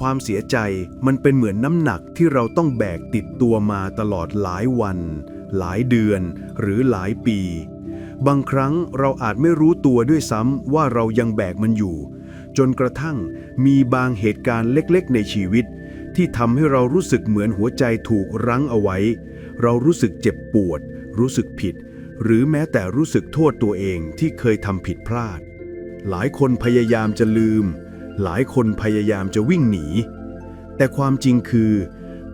ความเสียใจมันเป็นเหมือนน้ำหนักที่เราต้องแบกติดตัวมาตลอดหลายวัน หลายเดือน หรือหลายปี บางครั้งเราอาจไม่รู้ตัวด้วยซ้ำว่าเรายังแบกมันอยู่ จนกระทั่งมีบางเหตุการณ์เล็กๆ ในชีวิต ที่ทำให้เรารู้สึกเหมือนหัวใจถูกรั้งเอาไว้ เรารู้สึกเจ็บปวด รู้สึกผิด หรือแม้แต่รู้สึกโทษตัวเองที่เคยทำผิดพลาด หลายคนพยายามจะลืม หลายคนพยายามจะวิ่งหนี แต่ความจริงคือ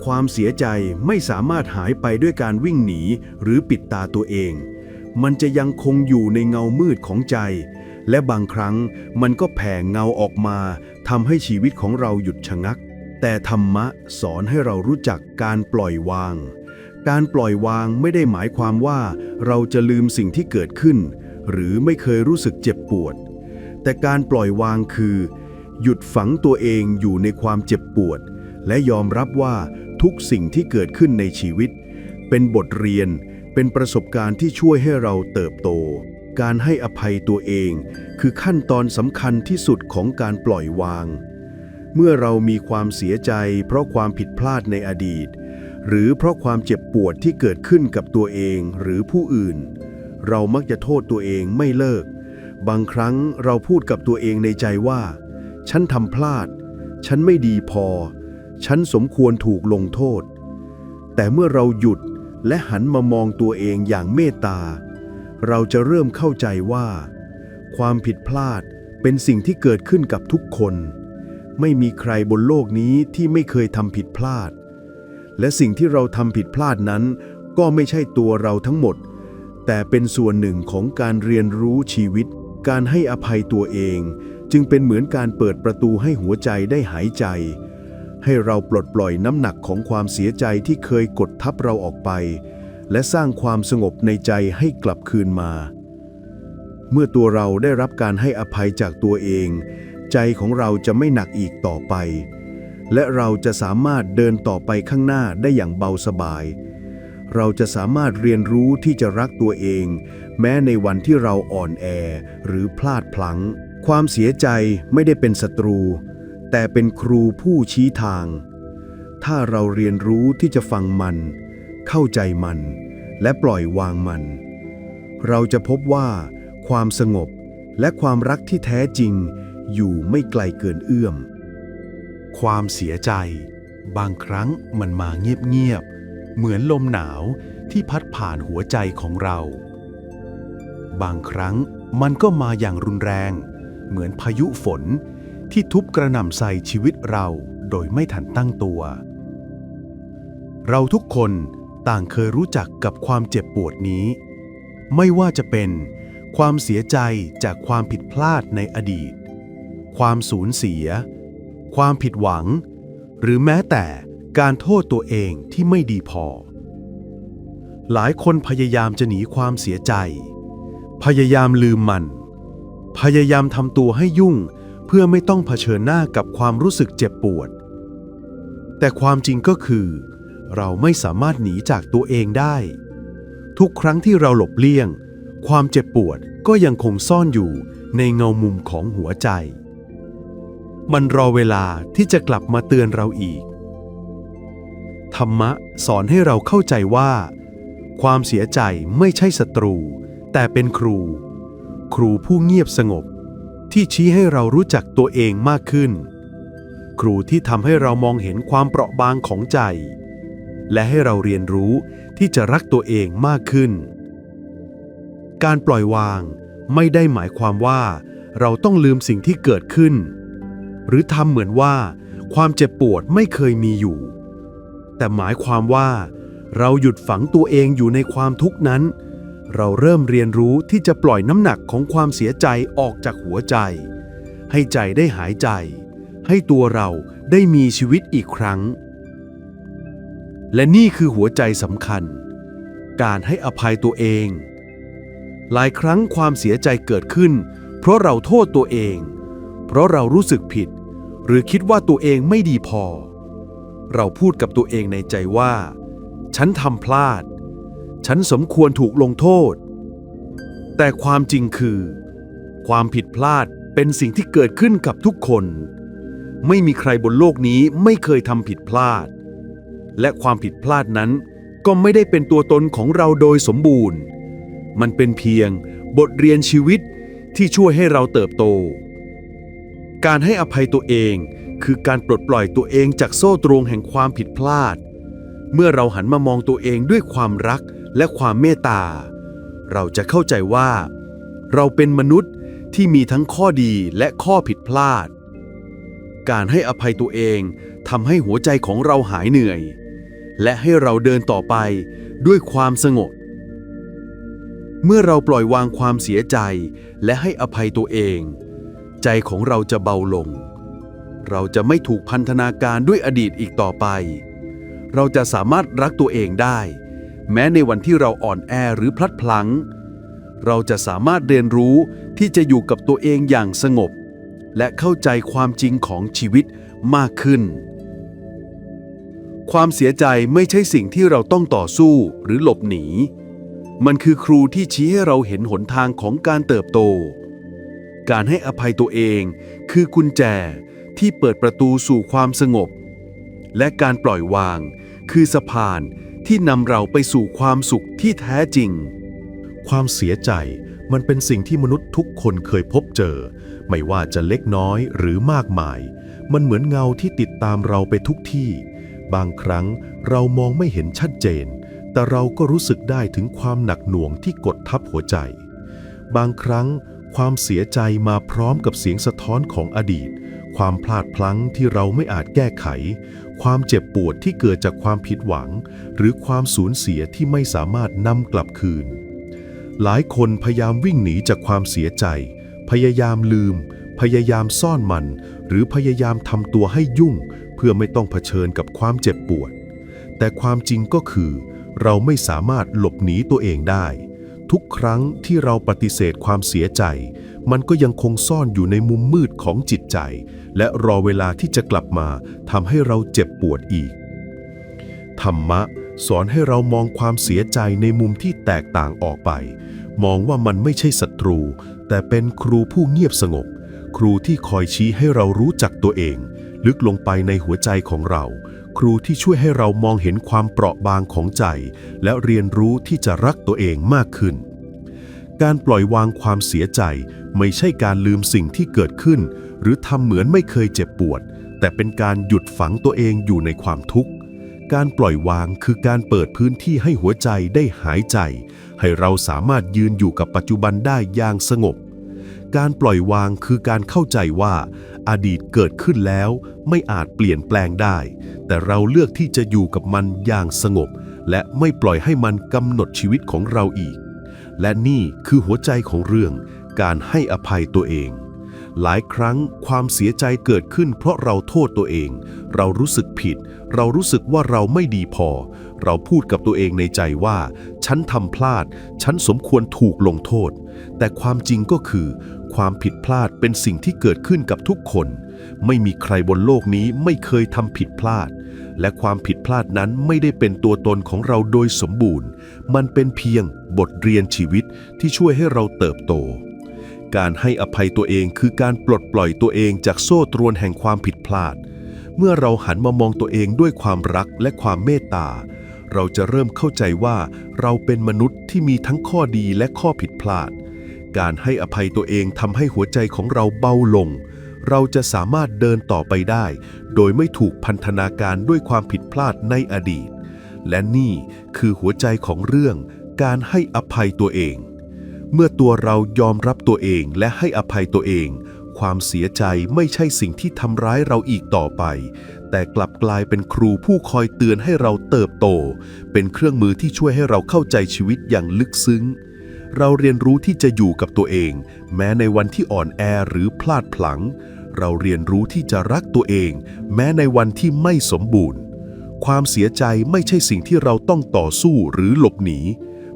ความเสียใจไม่สามารถหายไปด้วยการวิ่งหนีหรือปิดตาตัวเอง มันจะยังคงอยู่ในเงามืดของใจ และบางครั้งมันก็แผ่เงาออกมาทำให้ชีวิตของเราหยุดชะงัก แต่ธรรมะสอนให้เรารู้จักการปล่อยวาง การปล่อยวางไม่ได้หมายความว่าเราจะลืมสิ่งที่เกิดขึ้น หรือไม่เคยรู้สึกเจ็บปวด แต่การปล่อยวางคือ หยุดฝังตัวเองอยู่ในความเจ็บปวด และยอมรับว่าทุกสิ่งที่เกิดขึ้นในชีวิต เป็นบทเรียน เป็นประสบการณ์ที่ช่วยให้เราเติบโต การให้อภัยตัวเอง คือขั้นตอนสำคัญที่สุดของการปล่อยวาง เมื่อเรามีความเสียใจ เพราะความผิดพลาดในอดีต หรือเพราะความเจ็บปวดที่เกิดขึ้นกับตัวเองหรือผู้อื่น เรามักจะโทษตัวเองไม่เลิก บางครั้งเราพูดกับตัวเองในใจว่า ฉันทำพลาด ฉันไม่ดีพอ ฉันสมควรถูกลงโทษ แต่เมื่อเราหยุดและหันมามองตัวเองอย่างเมตตา เราจะเริ่มเข้าใจว่า ความผิดพลาดเป็นสิ่งที่เกิดขึ้นกับทุกคน ไม่มีใครบนโลกนี้ที่ไม่เคยทำผิดพลาด และสิ่งที่เราทำผิดพลาดนั้น ก็ไม่ใช่ตัวเราทั้งหมด แต่เป็นส่วนหนึ่งของการเรียนรู้ชีวิต การให้อภัยตัวเอง จึงเป็นเหมือนการเปิดประตูให้หัวใจได้หายใจ ให้เราปลดปล่อยน้ำหนักของความเสียใจที่เคยกดทับเราออกไป และสร้างความสงบในใจให้กลับคืนมา เมื่อตัวเราได้รับการให้อภัยจากตัวเอง ใจของเราจะไม่หนักอีกต่อไป และเราจะสามารถเดินต่อไปข้างหน้าได้อย่างเบาสบาย เราจะสามารถเรียนรู้ที่จะรักตัวเอง แม้ในวันที่เราอ่อนแอหรือพลาดพลัง้ง ความเสียใจไม่ได้เป็นศัตรู แต่เป็นครูผู้ชี้ทาง ถ้าเราเรียนรู้ที่จะฟังมัน เข้าใจมัน และปล่อยวางมัน เราจะพบว่า ความสงบและความรักที่แท้จริง อยู่ไม่ไกลเกินเอื้อม ความเสียใจ บางครั้งมันมาเงียบๆเหมือนลมหนาวที่พัดผ่านหัวใจของเรา บางครั้งมันก็มาอย่างรุนแรง เหมือนพายุฝน ที่ทุบกระหน่ำใส่ชีวิตเราโดยไม่ทันตั้งตัว เราทุกคนต่างเคยรู้จักกับความเจ็บปวดนี้ ไม่ว่าจะเป็น ความเสียใจจากความผิดพลาดในอดีต ความสูญเสีย ความผิดหวัง หรือแม้แต่การโทษตัวเองที่ไม่ดีพอ หลายคนพยายามจะหนีความเสียใจ พยายามลืมมัน พยายามทำตัวให้ยุ่ง เพื่อไม่ต้องเผชิญหน้ากับความรู้สึกเจ็บปวด แต่ความจริงก็คือ เราไม่สามารถหนีจากตัวเองได้ ทุกครั้งที่เราหลบเลี่ยง ความเจ็บปวดก็ยังคงซ่อนอยู่ในเงามุมของหัวใจ มันรอเวลาที่จะกลับมาเตือนเราอีก ธรรมะสอนให้เราเข้าใจว่า ความเสียใจไม่ใช่ศัตรู แต่เป็นครู ครูผู้เงียบสงบ ที่ชี้ให้เรารู้จักตัวเองมากขึ้น ครูที่ทำให้เรามองเห็นความเปราะบางของใจ และให้เราเรียนรู้ที่จะรักตัวเองมากขึ้น การปล่อยวางไม่ได้หมายความว่า เราต้องลืมสิ่งที่เกิดขึ้น หรือทำเหมือนว่าความเจ็บปวดไม่เคยมีอยู่ แต่หมายความว่า เราหยุดฝังตัวเองอยู่ในความทุกข์นั้น เราเริ่มเรียนรู้ที่จะปล่อยน้ำหนักของความเสียใจออกจากหัวใจ ให้ใจได้หายใจ ให้ตัวเราได้มีชีวิตอีกครั้ง และนี่คือหัวใจสำคัญ การให้อภัยตัวเอง หลายครั้งความเสียใจเกิดขึ้น เพราะเราโทษตัวเอง เพราะเรารู้สึกผิด หรือคิดว่าตัวเองไม่ดีพอ เราพูดกับตัวเองในใจว่า ฉันทำพลาด ฉันสมควรถูกลงโทษ แต่ความจริงคือ ความผิดพลาดเป็นสิ่งที่เกิดขึ้นกับทุกคน ไม่มีใครบนโลกนี้ไม่เคยทำผิดพลาด และความผิดพลาดนั้นก็ไม่ได้เป็นตัวตนของเราโดยสมบูรณ์ มันเป็นเพียงบทเรียนชีวิตที่ช่วยให้เราเติบโต การให้อภัยตัวเองคือการปลดปล่อยตัวเองจากโซ่ตรวงแห่งความผิดพลาด เมื่อเราหันมามองตัวเองด้วยความรัก และความเมตตา เราจะเข้าใจว่า เราเป็นมนุษย์ที่มีทั้งข้อดีและข้อผิดพลาด การให้อภัยตัวเองทำให้หัวใจของเราหายเหนื่อย และให้เราเดินต่อไปด้วยความสงบ เมื่อเราปล่อยวางความเสียใจและให้อภัยตัวเอง ใจของเราจะเบาลง เราจะไม่ถูกพันธนาการด้วยอดีตอีกต่อไป เราจะสามารถรักตัวเองได้ แม้ในวันที่เราอ่อนแอหรือพลัดพลั้ง เราจะสามารถเรียนรู้ที่จะอยู่กับตัวเองอย่างสงบ และเข้าใจความจริงของชีวิตมากขึ้น ความเสียใจไม่ใช่สิ่งที่เราต้องต่อสู้หรือหลบหนี มันคือครูที่ชี้ให้เราเห็นหนทางของการเติบโต การให้อภัยตัวเองคือกุญแจที่เปิดประตูสู่ความสงบ และการปล่อยวางคือสะพาน ที่นำเราไปสู่ความสุขที่แท้จริง ความเสียใจมันเป็นสิ่งที่มนุษย์ทุกคนเคยพบเจอ ไม่ว่าจะเล็กน้อยหรือมากมาย มันเหมือนเงาที่ติดตามเราไปทุกที่ บางครั้งเรามองไม่เห็นชัดเจน แต่เราก็รู้สึกได้ถึงความหนักหน่วงที่กดทับหัวใจ บางครั้งความเสียใจมาพร้อมกับเสียงสะท้อนของอดีต ความพลาดพลั้งที่เราไม่อาจแก้ไข ความเจ็บปวดที่เกิดจากความผิดหวัง หรือความสูญเสียที่ไม่สามารถนำกลับคืน หลายคนพยายามวิ่งหนีจากความเสียใจ พยายามลืม พยายามซ่อนมัน หรือพยายามทำตัวให้ยุ่ง เพื่อไม่ต้องเผชิญกับความเจ็บปวด แต่ความจริงก็คือ เราไม่สามารถหลบหนีตัวเองได้ ทุกครั้งที่เราปฏิเสธความเสียใจ มันก็ยังคงซ่อนอยู่ในมุมมืดของจิตใจ และรอเวลาที่จะกลับมาทำให้เราเจ็บปวดอีก ธรรมะสอนให้เรามองความเสียใจในมุมที่แตกต่างออกไป มองว่ามันไม่ใช่ศัตรู แต่เป็นครูผู้เงียบสงบ ครูที่คอยชี้ให้เรารู้จักตัวเอง ลึกลงไปในหัวใจของเรา ครูที่ช่วยให้เรามองเห็นความเปราะบางของใจ และเรียนรู้ที่จะรักตัวเองมากขึ้น การปล่อยวางความเสียใจ ไม่ใช่การลืมสิ่งที่เกิดขึ้น หรือทำเหมือนไม่เคยเจ็บปวด แต่เป็นการหยุดฝังตัวเองอยู่ในความทุกข์ การปล่อยวางคือการเปิดพื้นที่ให้หัวใจได้หายใจ ให้เราสามารถยืนอยู่กับปัจจุบันได้อย่างสงบ การปล่อยวางคือการเข้าใจว่า อดีตเกิดขึ้นแล้ว ไม่อาจเปลี่ยนแปลงได้ แต่เราเลือกที่จะอยู่กับมันอย่างสงบ และไม่ปล่อยให้มันกำหนดชีวิตของเราอีก และนี่คือหัวใจของเรื่อง การให้อภัยตัวเอง หลายครั้งความเสียใจเกิดขึ้นเพราะเราโทษตัวเอง เรารู้สึกผิด เรารู้สึกว่าเราไม่ดีพอ เราพูดกับตัวเองในใจว่า ฉันทำพลาด ฉันสมควรถูกลงโทษ แต่ความจริงก็คือ ความผิดพลาดเป็นสิ่งที่เกิดขึ้นกับทุกคน ไม่มีใครบนโลกนี้ไม่เคยทำผิดพลาด และความผิดพลาดนั้นไม่ได้เป็นตัวตนของเราโดยสมบูรณ์ มันเป็นเพียงบทเรียนชีวิตที่ช่วยให้เราเติบโต การให้อภัยตัวเองคือการปลดปล่อยตัวเองจากโซ่ตรวนแห่งความผิดพลาด เมื่อเราหันมามองตัวเองด้วยความรักและความเมตตา เราจะเริ่มเข้าใจว่าเราเป็นมนุษย์ที่มีทั้งข้อดีและข้อผิดพลาดการให้อภัยตัวเองทำให้หัวใจของเราเบาลง เราจะสามารถเดินต่อไปได้ โดยไม่ถูกพันธนาการด้วยความผิดพลาดในอดีต และนี่คือหัวใจของเรื่องการให้อภัยตัวเอง เมื่อตัวเรายอมรับตัวเองและให้อภัยตัวเอง ความเสียใจไม่ใช่สิ่งที่ทำร้ายเราอีกต่อไป แต่กลับกลายเป็นครูผู้คอยเตือนให้เราเติบโต เป็นเครื่องมือที่ช่วยให้เราเข้าใจชีวิตอย่างลึกซึ้ง เราเรียนรู้ที่จะอยู่กับตัวเอง แม้ในวันที่อ่อนแอหรือพลาดพลัง้ง เราเรียนรู้ที่จะรักตัวเอง แม้ในวันที่ไม่สมบูรณ์ ความเสียใจไม่ใช่สิ่งที่เราต้องต่อสู้หรือหลบหนี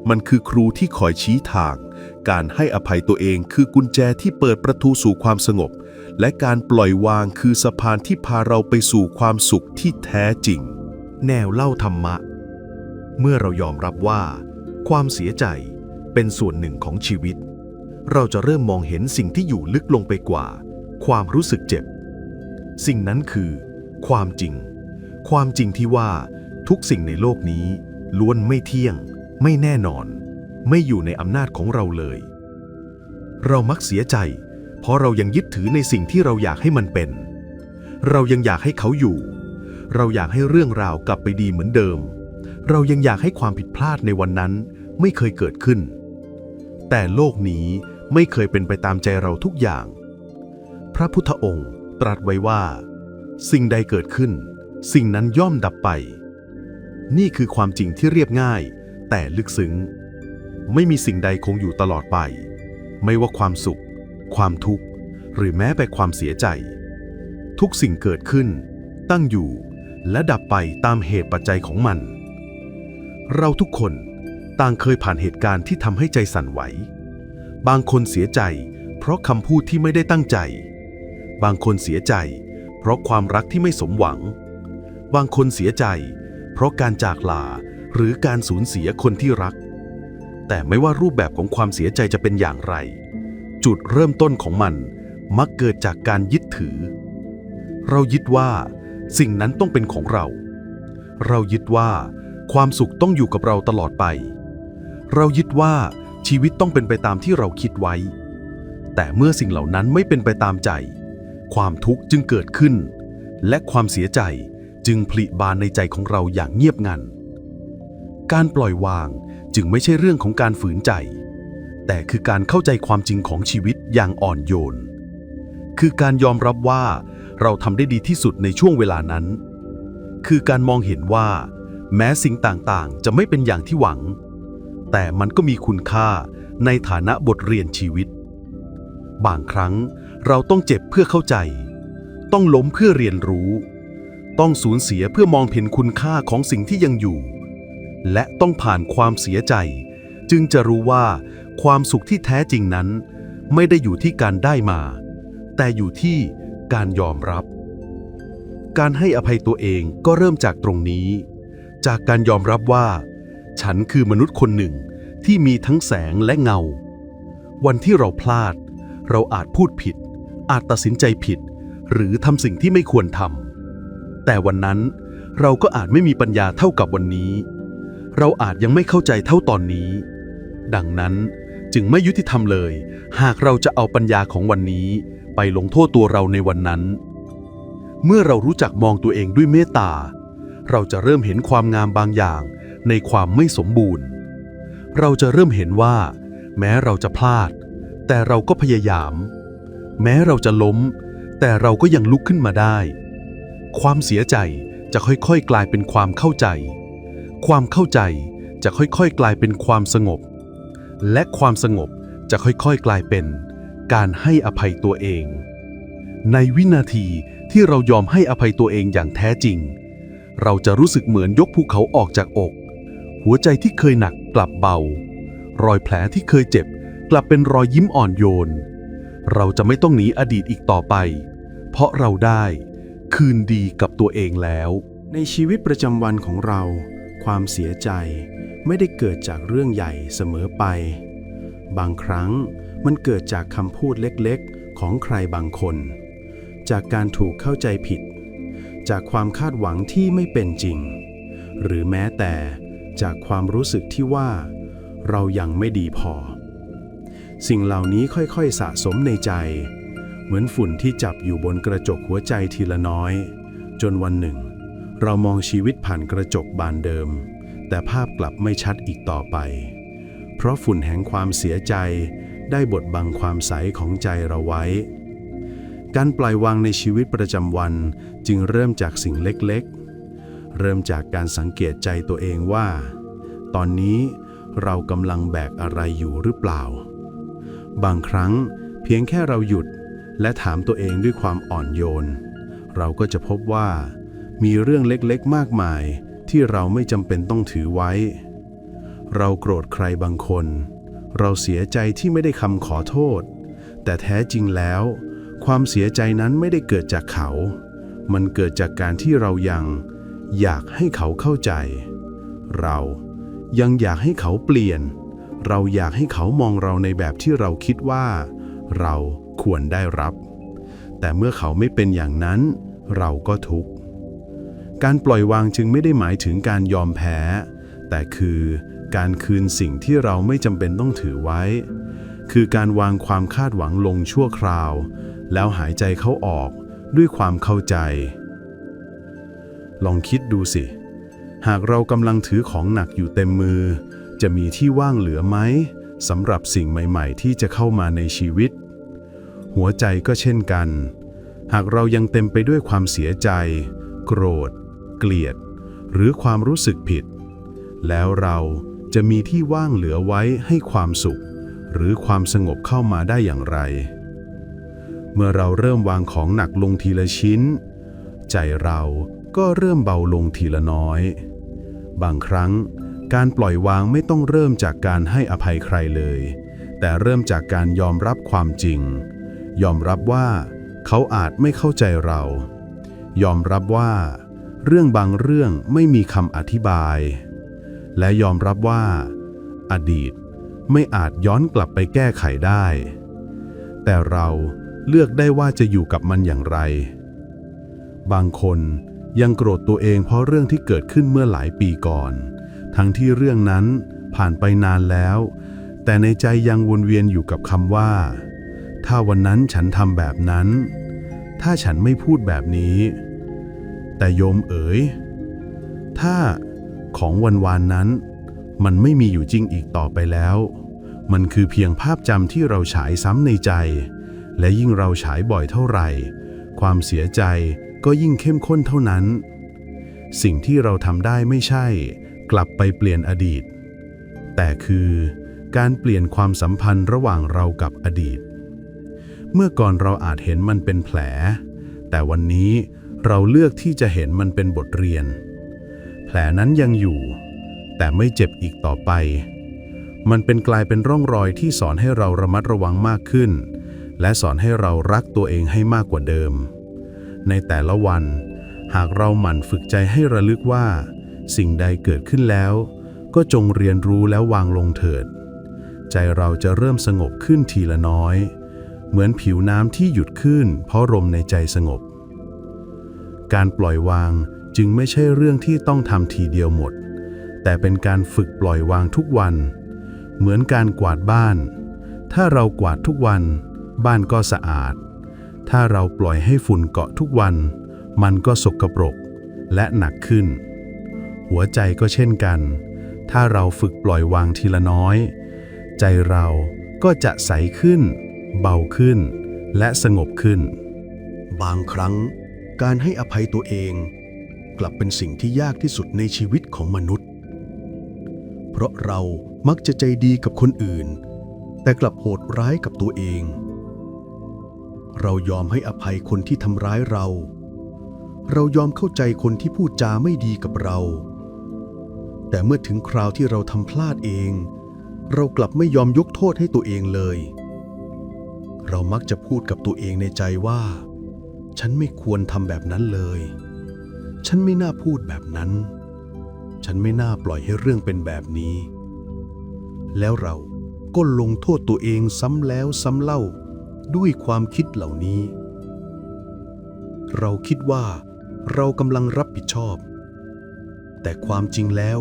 มันคือครูที่คอยชี้ทาง การให้อภัยตัวเองคือกุญแจที่เปิดประตูสู่ความสงบ และการปล่อยวางคือสะพานที่พาเราไปสู่ความสุขที่แท้จริง แนวเล่าธรรมะ เมื่อเรายอมรับว่า ความเสียใจ เป็นส่วนหนึ่งของชีวิต เราจะเริ่มมองเห็นสิ่งที่อยู่ลึกลงไปกว่า ความรู้สึกเจ็บ สิ่งนั้นคือ ความจริง ความจริงที่ว่าทุกสิ่งในโลกนี้ ล้วนไม่เที่ยง ไม่แน่นอน ไม่อยู่ในอำนาจของเราเลย เรามักเสียใจ เพราะเรายังยึดถือในสิ่งที่เราอยากให้มันเป็น เรายังอยากให้เขาอยู่ เราอยากให้เรื่องราวกลับไปดีเหมือนเดิม เรายังอยากให้ความผิดพลาดในวันนั้นไม่เคยเกิดขึ้น แต่โลกนี้ไม่เคยเป็นไปตามใจเราทุกอย่าง พระพุทธองค์ตรัสไว้ว่า สิ่งใดเกิดขึ้น สิ่งนั้นย่อมดับไป นี่คือความจริงที่เรียบง่าย แต่ลึกซึ้ง ไม่มีสิ่งใดคงอยู่ตลอดไป ไม่ว่าความสุข ความทุกข์ หรือแม้แต่ความเสียใจ ทุกสิ่งเกิดขึ้น ตั้งอยู่ และดับไปตามเหตุปัจจัยของมัน เราทุกคน ต่างเคยผ่านเหตุการณ์ที่ทำให้ใจสั่นไหว บางคนเสียใจ เพราะคำพูดที่ไม่ได้ตั้งใจ บางคนเสียใจ เพราะความรักที่ไม่สมหวัง บางคนเสียใจ เพราะการจากลาหรือการสูญเสียคนที่รัก แต่ไม่ว่ารูปแบบของความเสียใจจะเป็นอย่างไร จุดเริ่มต้นของมันมักเกิดจากการยึดถือ เรายึดว่า สิ่งนั้นต้องเป็นของเรา เรายึดว่า ความสุขต้องอยู่กับเราตลอดไป เรายึดว่าชีวิตต้องเป็นไปตามที่เราคิดไว้ แต่เมื่อสิ่งเหล่านั้นไม่เป็นไปตามใจ ความทุกข์จึงเกิดขึ้น และความเสียใจจึงผลิบานในใจของเราอย่างเงียบงัน การปล่อยวางจึงไม่ใช่เรื่องของการฝืนใจ แต่คือการเข้าใจความจริงของชีวิตอย่างอ่อนโยน คือการยอมรับว่าเราทำได้ดีที่สุดในช่วงเวลานั้น คือการมองเห็นว่า แม้สิ่งต่างๆ จะไม่เป็นอย่างที่หวัง แต่มันก็มีคุณค่าในฐานะบทเรียนชีวิต บางครั้งเราต้องเจ็บเพื่อเข้าใจ ต้องล้มเพื่อเรียนรู้ ต้องสูญเสียเพื่อมองเห็นคุณค่าของสิ่งที่ยังอยู่ และต้องผ่านความเสียใจ จึงจะรู้ว่าความสุขที่แท้จริงนั้น ไม่ได้อยู่ที่การได้มา แต่อยู่ที่การยอมรับ การให้อภัยตัวเองก็เริ่มจากตรงนี้ จากการยอมรับว่า ฉันคือมนุษย์คนหนึ่งที่มีทั้งแสงและเงา วันที่เราพลาด เราอาจพูดผิด อาจตัดสินใจผิด หรือทำสิ่งที่ไม่ควรทำแต่วันนั้นเราก็อาจไม่มีปัญญาเท่ากับวันนี้ เราอาจยังไม่เข้าใจเท่าตอนนี้ ดังนั้นจึงไม่ยุติธรรมเลย หากเราจะเอาปัญญาของวันนี้ ไปลงโทษตัวเราในวันนั้น เมื่อเรารู้จักมองตัวเองด้วยเมตตา เราจะเริ่มเห็นความงามบางอย่าง ในความไม่สมบูรณ์ เราจะเริ่มเห็นว่า แม้เราจะพลาด แต่เราก็พยายาม แม้เราจะล้ม แต่เราก็ยังลุกขึ้นมาได้ ความเสียใจจะค่อยๆ กลายเป็นความเข้าใจ ความเข้าใจจะค่อยๆ กลายเป็นความสงบ และความสงบจะค่อยๆ กลายเป็น การให้อภัยตัวเอง ในวินาทีที่เรายอมให้อภัยตัวเองอย่างแท้จริง เราจะรู้สึกเหมือนยกภูเขาออกจากอก หัวใจที่เคยหนักกลับเบา รอยแผลที่เคยเจ็บ กลับเป็นรอยยิ้มอ่อนโยน เราจะไม่ต้องหนีอดีตอีกต่อไป เพราะเราได้ คืนดีกับตัวเองแล้ว ในชีวิตประจำวันของเรา ความเสียใจไม่ได้เกิดจากเรื่องใหญ่เสมอไป บางครั้งมันเกิดจากคำพูดเล็กๆ ของใครบางคน จากการถูกเข้าใจผิด จากความคาดหวังที่ไม่เป็นจริง หรือแม้แต่ จากความรู้สึกที่ว่า เรายังไม่ดีพอ สิ่งเหล่านี้ค่อยๆสะสมในใจ เหมือนฝุ่นที่จับอยู่บนกระจกหัวใจทีละน้อย จนวันหนึ่ง เรามองชีวิตผ่านกระจกบานเดิม แต่ภาพกลับไม่ชัดอีกต่อไป เพราะฝุ่นแห่งความเสียใจได้บดบังความใสของใจเราไว้ การปล่อยวางในชีวิตประจำวันจึงเริ่มจากสิ่งเล็กๆ เริ่มจากการสังเกตใจตัวเองว่า ตอนนี้เรากำลังแบกอะไรอยู่หรือเปล่า บางครั้งเพียงแค่เราหยุดและถามตัวเองด้วยความอ่อนโยน เราก็จะพบว่า มีเรื่องเล็กๆมากมายที่เราไม่จำเป็นต้องถือไว้ เราโกรธใครบางคน เราเสียใจที่ไม่ได้คำขอโทษ แต่แท้จริงแล้ว ความเสียใจนั้นไม่ได้เกิดจากเขา มันเกิดจากการที่เรายัง อยากให้เขาเข้าใจ เรายังอยากให้เขาเปลี่ยน เราอยากให้เขามองเราในแบบที่เราคิดว่า เราควรได้รับ แต่เมื่อเขาไม่เป็นอย่างนั้น เราก็ทุกข์ การปล่อยวางจึงไม่ได้หมายถึงการยอมแพ้ แต่คือการคืนสิ่งที่เราไม่จำเป็นต้องถือไว้ คือการวางความคาดหวังลงชั่วคราว แล้วหายใจเข้าออกด้วยความเข้าใจ ลองคิดดูสิ หากเรากำลังถือของหนักอยู่เต็มมือ จะมีที่ว่างเหลือไหมสำหรับสิ่งใหม่ ๆ ที่จะเข้ามาในชีวิต หัวใจก็เช่นกัน หากเรายังเต็มไปด้วยความเสียใจ โกรธ เกลียด หรือความรู้สึกผิด แล้วเราจะมีที่ว่างเหลือไว้ให้ความสุข หรือความสงบเข้ามาได้อย่างไร เมื่อเราเริ่มวางของหนักลงทีละชิ้น ใจเรา ก็เริ่มเบาลงทีละน้อย บางครั้ง การปล่อยวางไม่ต้องเริ่มจากการให้อภัยใครเลย แต่เริ่มจากการยอมรับความจริง ยอมรับว่าเขาอาจไม่เข้าใจเรา ยอมรับว่า เรื่องบางเรื่องไม่มีคำอธิบาย และยอมรับว่า อดีตไม่อาจย้อนกลับไปแก้ไขได้ แต่เราเลือกได้ว่าจะอยู่กับมันอย่างไร บางคน ยังโกรธตัวเองเพราะเรื่องที่เกิดขึ้นเมื่อหลายปีก่อน ทั้งที่เรื่องนั้นผ่านไปนานแล้ว แต่ในใจยังวนเวียนอยู่กับคำว่า ถ้าวันนั้นฉันทำแบบนั้น ถ้าฉันไม่พูดแบบนี้ แต่โยมเอ๋ย ถ้าของวันวานนั้น มันไม่มีอยู่จริงอีกต่อไปแล้ว มันคือเพียงภาพจำที่เราฉายซ้ำในใจ และยิ่งเราฉายบ่อยเท่าไหร่ ความเสียใจ ก็ยิ่งเข้มข้นเท่านั้น สิ่งที่เราทำได้ไม่ใช่ กลับไปเปลี่ยนอดีต แต่คือการเปลี่ยนความสัมพันธ์ระหว่างเรากับอดีต เมื่อก่อนเราอาจเห็นมันเป็นแผล แต่วันนี้เราเลือกที่จะเห็นมันเป็นบทเรียน แผลนั้นยังอยู่ แต่ไม่เจ็บอีกต่อไป มันเป็นกลายเป็นร่องรอยที่สอนให้เราระมัดระวังมากขึ้น และสอนให้เรารักตัวเองให้มากกว่าเดิม ในแต่ละวัน หากเราหมั่นฝึกใจให้ระลึกว่า สิ่งใดเกิดขึ้นแล้ว ก็จงเรียนรู้แล้ววางลงเถิด ใจเราจะเริ่มสงบขึ้นทีละน้อย เหมือนผิวน้ำที่หยุดขึ้น เพราะลมในใจสงบ การปล่อยวางจึงไม่ใช่เรื่องที่ต้องทำทีเดียวหมด แต่เป็นการฝึกปล่อยวางทุกวัน เหมือนการกวาดบ้าน ถ้าเรากวาดทุกวัน บ้านก็สะอาด ถ้าเราปล่อยให้ฝุ่นเกาะทุกวัน มันก็สกปรกและหนักขึ้น หัวใจก็เช่นกัน ถ้าเราฝึกปล่อยวางทีละน้อย ใจเราก็จะใสขึ้น เบาขึ้น และสงบขึ้น บางครั้งการให้อภัยตัวเอง กลับเป็นสิ่งที่ยากที่สุดในชีวิตของมนุษย์ เพราะเรามักจะใจดีกับคนอื่น แต่กลับโหดร้ายกับตัวเอง เรายอมให้อภัยคนที่ทำร้ายเรา เรายอมเข้าใจคนที่พูดจาไม่ดีกับเรา แต่เมื่อถึงคราวที่เราทำพลาดเอง เรากลับไม่ยอมยกโทษให้ตัวเองเลย เรามักจะพูดกับตัวเองในใจว่า ฉันไม่ควรทำแบบนั้นเลย ฉันไม่น่าพูดแบบนั้น ฉันไม่น่าปล่อยให้เรื่องเป็นแบบนี้ แล้วเราก็ลงโทษตัวเองซ้ำแล้วซ้ำเล่า ด้วยความคิดเหล่านี้ เราคิดว่าเรากำลังรับผิดชอบ แต่ความจริงแล้ว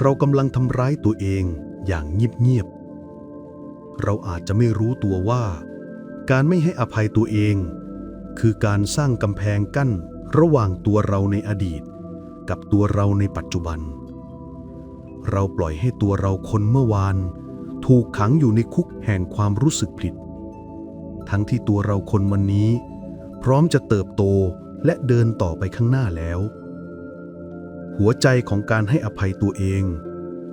เรากำลังทำร้ายตัวเองอย่างเงียบๆ เราอาจจะไม่รู้ตัวว่า การไม่ให้อภัยตัวเอง คือการสร้างกำแพงกั้นระหว่างตัวเราในอดีต กับตัวเราในปัจจุบัน เราปล่อยให้ตัวเราคนเมื่อวาน ถูกขังอยู่ในคุกแห่งความรู้สึกผิด ทั้งที่ตัวเราคนวันนี้ พร้อมจะเติบโตและเดินต่อไปข้างหน้าแล้ว หัวใจของการให้อภัยตัวเอง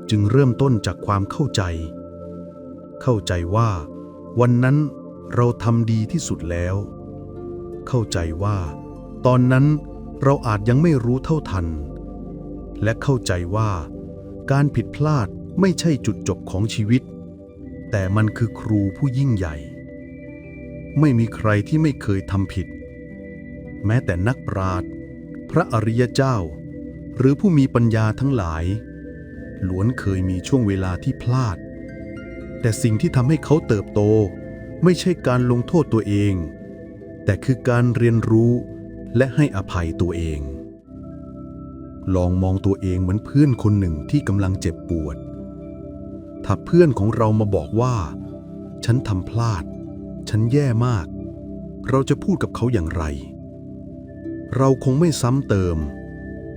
จึงเริ่มต้นจากความเข้าใจ เข้าใจว่า วันนั้นเราทำดีที่สุดแล้ว เข้าใจว่า ตอนนั้นเราอาจยังไม่รู้เท่าทัน และเข้าใจว่า การผิดพลาดไม่ใช่จุดจบของชีวิต แต่มันคือครูผู้ยิ่งใหญ่ ไม่มีใครที่ไม่เคยทำผิด แม้แต่นักปราชญ์พระอริยเจ้า หรือผู้มีปัญญาทั้งหลาย ล้วนเคยมีช่วงเวลาที่พลาด แต่สิ่งที่ทำให้เขาเติบโต ไม่ใช่การลงโทษตัวเอง แต่คือการเรียนรู้และให้อภัยตัวเอง ลองมองตัวเองเหมือนเพื่อนคนหนึ่งที่กำลังเจ็บปวด ถ้าเพื่อนของเรามาบอกว่า ฉันทำพลาด ฉันแย่มาก เราจะพูดกับเขาอย่างไร เราคงไม่ซ้ำเติม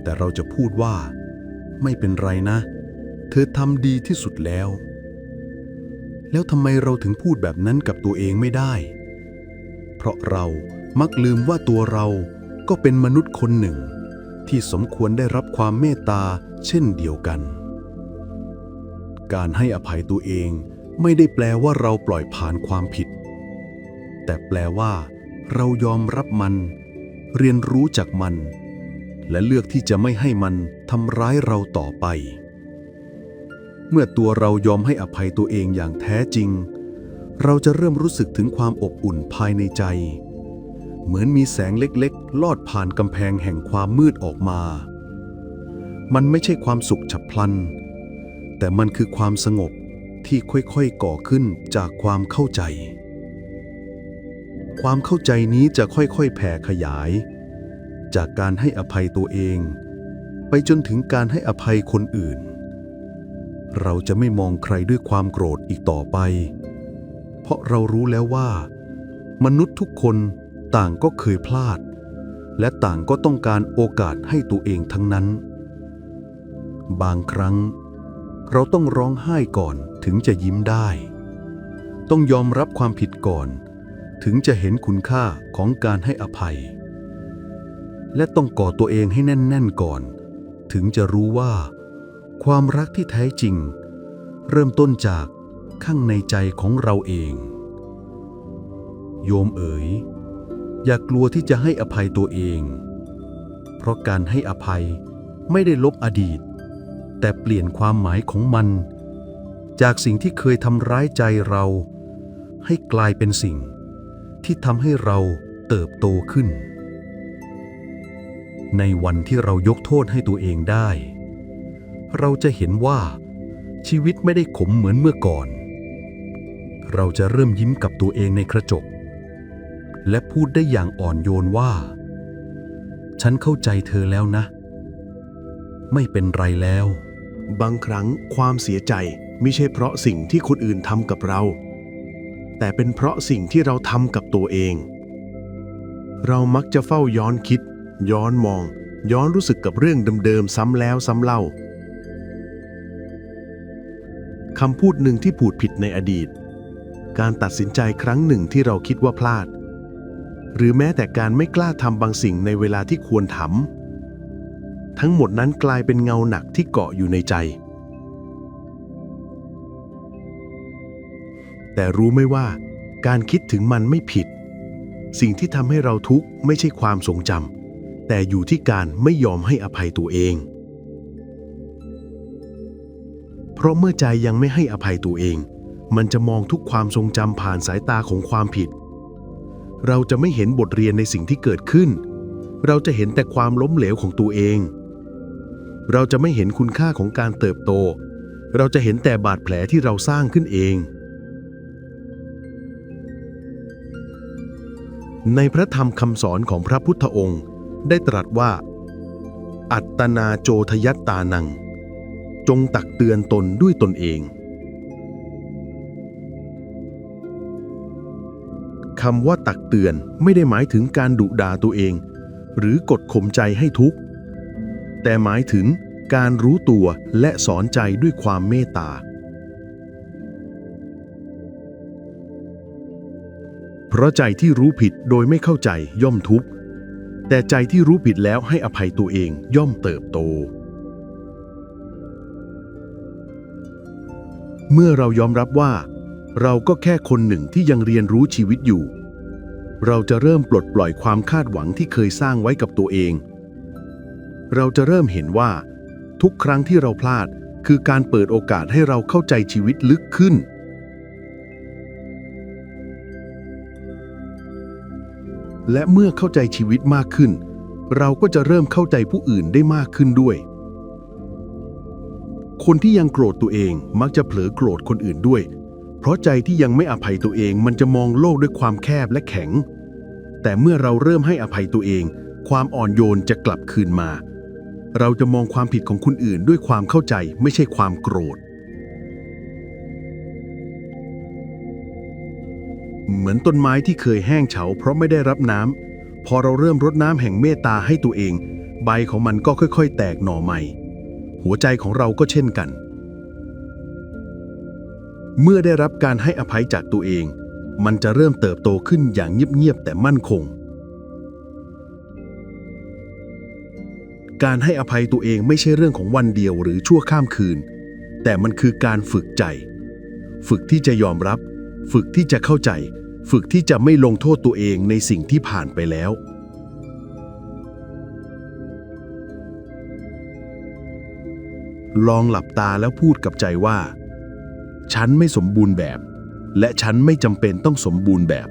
แต่เราจะพูดว่า ไม่เป็นไรนะ เธอทำดีที่สุดแล้ว แล้วทำไมเราถึงพูดแบบนั้นกับตัวเองไม่ได้ เพราะเรามักลืมว่าตัวเราก็เป็นมนุษย์คนหนึ่ง ที่สมควรได้รับความเมตตาเช่นเดียวกัน การให้อภัยตัวเองไม่ได้แปลว่าเราปล่อยผ่านความผิด แต่แปลว่า เรายอมรับมัน เรียนรู้จากมัน และเลือกที่จะไม่ให้มันทำร้ายเราต่อไป เมื่อตัวเรายอมให้อภัยตัวเองอย่างแท้จริง เราจะเริ่มรู้สึกถึงความอบอุ่นภายในใจ เหมือนมีแสงเล็กๆ ลอดผ่านกำแพงแห่งความมืดออกมา มันไม่ใช่ความสุขฉับพลัน แต่มันคือความสงบที่ค่อยๆ ก่อขึ้นจากความเข้าใจ ความเข้าใจนี้จะค่อยๆ แผ่ขยาย จากการให้อภัยตัวเอง ไปจนถึงการให้อภัยคนอื่น เราจะไม่มองใครด้วยความโกรธอีกต่อไป เพราะเรารู้แล้วว่า มนุษย์ทุกคนต่างก็เคยพลาด และต่างก็ต้องการโอกาสให้ตัวเองทั้งนั้น บางครั้ง เราต้องร้องไห้ก่อนถึงจะยิ้มได้ ต้องยอมรับความผิดก่อน ถึงจะเห็นคุณค่าของการให้อภัย และต้องก่อตัวเองให้แน่น ๆ ก่อน ถึงจะรู้ว่า ความรักที่แท้จริง เริ่มต้นจากข้างในใจของเราเอง โยมเอ๋ย อย่ากลัวที่จะให้อภัยตัวเอง เพราะการให้อภัยไม่ได้ลบอดีต แต่เปลี่ยนความหมายของมัน จากสิ่งที่เคยทำร้ายใจเรา ให้กลายเป็นสิ่ง ที่ทำให้เราเติบโตขึ้น ในวันที่เรายกโทษให้ตัวเองได้ เราจะเห็นว่า ชีวิตไม่ได้ขมเหมือนเมื่อก่อน เราจะเริ่มยิ้มกับตัวเองในกระจก และพูดได้อย่างอ่อนโยนว่า ฉันเข้าใจเธอแล้วนะ ไม่เป็นไรแล้ว บางครั้งความเสียใจไม่ใช่เพราะสิ่งที่คนอื่นทำกับเรา แต่เป็นเพราะสิ่งที่เราทำกับตัวเอง เรามักจะเฝ้าย้อนคิด ย้อนมอง ย้อนรู้สึกกับเรื่องเดิมๆซ้ำแล้วซ้ำเล่าคำพูดหนึ่งที่พูดผิดในอดีต การตัดสินใจครั้งหนึ่งที่เราคิดว่าพลาด หรือแม้แต่การไม่กล้าทำบางสิ่งในเวลาที่ควรทำทั้งหมดนั้นกลายเป็นเงาหนักที่เกาะอยู่ในใจ แต่รู้ไหมว่าการคิดถึงมันไม่ผิด สิ่งที่ทำให้เราทุกข์ไม่ใช่ความทรงจำแต่อยู่ที่การไม่ยอมให้อภัยตัวเอง เพราะเมื่อใจยังไม่ให้อภัยตัวเอง มันจะมองทุกความทรงจำผ่านสายตาของความผิด เราจะไม่เห็นบทเรียนในสิ่งที่เกิดขึ้น เราจะเห็นแต่ความล้มเหลวของตัวเอง เราจะไม่เห็นคุณค่าของการเติบโต เราจะเห็นแต่บาดแผลที่เราสร้างขึ้นเอง ในพระธรรมคำสอนของพระพุทธองค์ได้ตรัสว่า อัตนาโจทยัตตานัง จงตักเตือนตนด้วยตนเอง คำว่าตักเตือนไม่ได้หมายถึงการดุด่าตัวเอง หรือกดข่มใจให้ทุกข์ แต่หมายถึงการรู้ตัวและสอนใจด้วยความเมตตา เพราะใจที่รู้ผิดโดยไม่เข้าใจย่อมทุกข์ แต่ใจที่รู้ผิดแล้วให้อภัยตัวเองย่อมเติบโต เมื่อเรายอมรับว่า เราก็แค่คนหนึ่งที่ยังเรียนรู้ชีวิตอยู่ เราจะเริ่มปลดปล่อยความคาดหวังที่เคยสร้างไว้กับตัวเอง เราจะเริ่มเห็นว่า ทุกครั้งที่เราพลาดคือการเปิดโอกาสให้เราเข้าใจชีวิตลึกขึ้น และเมื่อเข้าใจชีวิตมากขึ้น เราก็จะเริ่มเข้าใจผู้อื่นได้มากขึ้นด้วย คนที่ยังโกรธตัวเองมักจะเผลอโกรธคนอื่นด้วย เพราะใจที่ยังไม่อภัยตัวเองมันจะมองโลกด้วยความแคบและแข็ง แต่เมื่อเราเริ่มให้อภัยตัวเอง ความอ่อนโยนจะกลับคืนมา เราจะมองความผิดของคนอื่นด้วยความเข้าใจไม่ใช่ความโกรธ เหมือนต้นไม้ที่เคยแห้งเฉาเพราะไม่ได้รับน้ำ พอเราเริ่มรดน้ำแห่งเมตตาให้ตัวเอง ใบของมันก็ค่อย ๆ แตกหน่อใหม่ หัวใจของเราก็เช่นกัน เมื่อได้รับการให้อภัยจากตัวเอง มันจะเริ่มเติบโตขึ้นอย่างเงียบ ๆ แต่มั่นคง การให้อภัยตัวเองไม่ใช่เรื่องของวันเดียวหรือชั่วข้ามคืน แต่มันคือการฝึกใจ ฝึกที่จะยอมรับ ฝึกที่จะเข้าใจ ฝึกที่จะไม่ลงโทษตัวเองในสิ่งที่ผ่านไปแล้ว ลองหลับตาแล้วพูดกับใจว่า ฉันไม่สมบูรณ์แบบ และฉันไม่จำเป็นต้องสมบูรณ์แบบ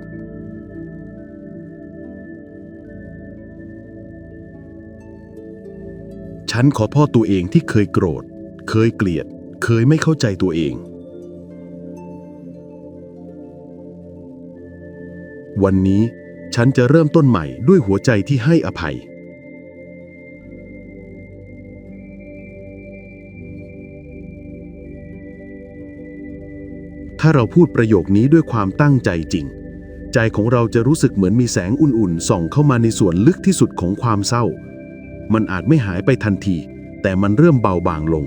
ฉันขอโทษตัวเองที่เคยโกรธ เคยเกลียด เคยไม่เข้าใจตัวเอง วันนี้ฉันจะเริ่มต้นใหม่ด้วยหัวใจที่ให้อภัย ถ้าเราพูดประโยคนี้ด้วยความตั้งใจจริง ใจของเราจะรู้สึกเหมือนมีแสงอุ่นๆ ส่องเข้ามาในส่วนลึกที่สุดของความเศร้า มันอาจไม่หายไปทันที แต่มันเริ่มเบาบางลง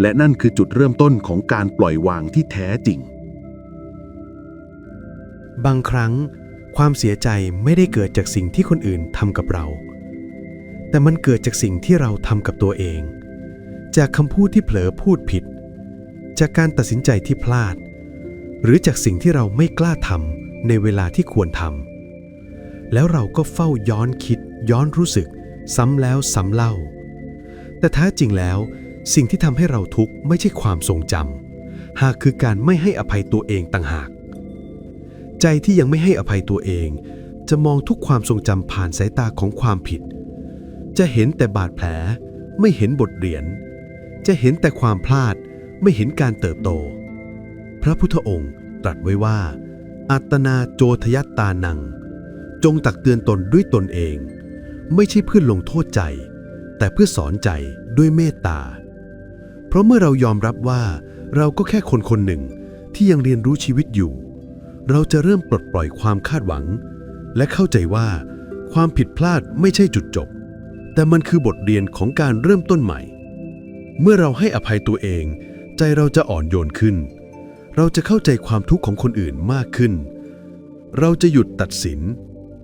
และนั่นคือจุดเริ่มต้นของการปล่อยวางที่แท้จริง บางครั้ง ความเสียใจไม่ได้เกิดจากสิ่งที่คนอื่นทำกับเรา แต่มันเกิดจากสิ่งที่เราทำกับตัวเอง จากคำพูดที่เผลอพูดผิด จากการตัดสินใจที่พลาด หรือจากสิ่งที่เราไม่กล้าทำในเวลาที่ควรทำแล้วเราก็เฝ้าย้อนคิด ย้อนรู้สึก ซ้ำแล้วซ้ำเล่า แต่แท้จริงแล้ว สิ่งที่ทำให้เราทุกข์ไม่ใช่ความทรงจำหากคือการไม่ให้อภัยตัวเองต่างหาก ใจที่ยังไม่ให้อภัยตัวเอง จะมองทุกความทรงจำผ่านสายตาของความผิด จะเห็นแต่บาดแผล ไม่เห็นบทเรียน จะเห็นแต่ความพลาด ไม่เห็นการเติบโต พระพุทธองค์ตรัสไว้ว่า อัตนาโจทยัตตานัง จงตักเตือนตนด้วยตนเอง ไม่ใช่เพื่อลงโทษใจ แต่เพื่อสอนใจด้วยเมตตา เพราะเมื่อเรายอมรับว่าเราก็แค่คนคนหนึ่งที่ยังเรียนรู้ชีวิตอยู่ เราจะเริ่มปลดปล่อยความคาดหวัง และเข้าใจว่าความผิดพลาดไม่ใช่จุดจบ แต่มันคือบทเรียนของการเริ่มต้นใหม่ เมื่อเราให้อภัยตัวเอง ใจเราจะอ่อนโยนขึ้น เราจะเข้าใจความทุกข์ของคนอื่นมากขึ้น เราจะหยุดตัดสิน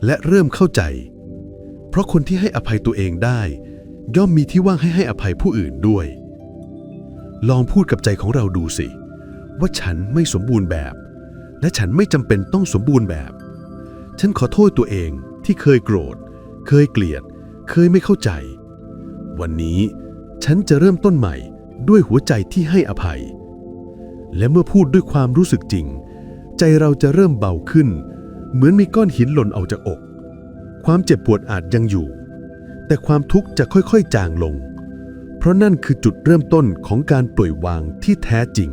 และเริ่มเข้าใจ เพราะคนที่ให้อภัยตัวเองได้ ย่อมมีที่ว่างให้ให้อภัยผู้อื่นด้วย ลองพูดกับใจของเราดูสิ ว่าฉันไม่สมบูรณ์แบบ และฉันไม่จำเป็นต้องสมบูรณ์แบบ ฉันขอโทษตัวเองที่เคยโกรธ เคยเกลียด เคยไม่เข้าใจ วันนี้ฉันจะเริ่มต้นใหม่ด้วยหัวใจที่ให้อภัย และเมื่อพูดด้วยความรู้สึกจริง ใจเราจะเริ่มเบาขึ้น เหมือนมีก้อนหินหล่นออกจากอก ความเจ็บปวดอาจยังอยู่ แต่ความทุกข์จะค่อยๆจางลง เพราะนั่นคือจุดเริ่มต้นของการปล่อยวางที่แท้จริง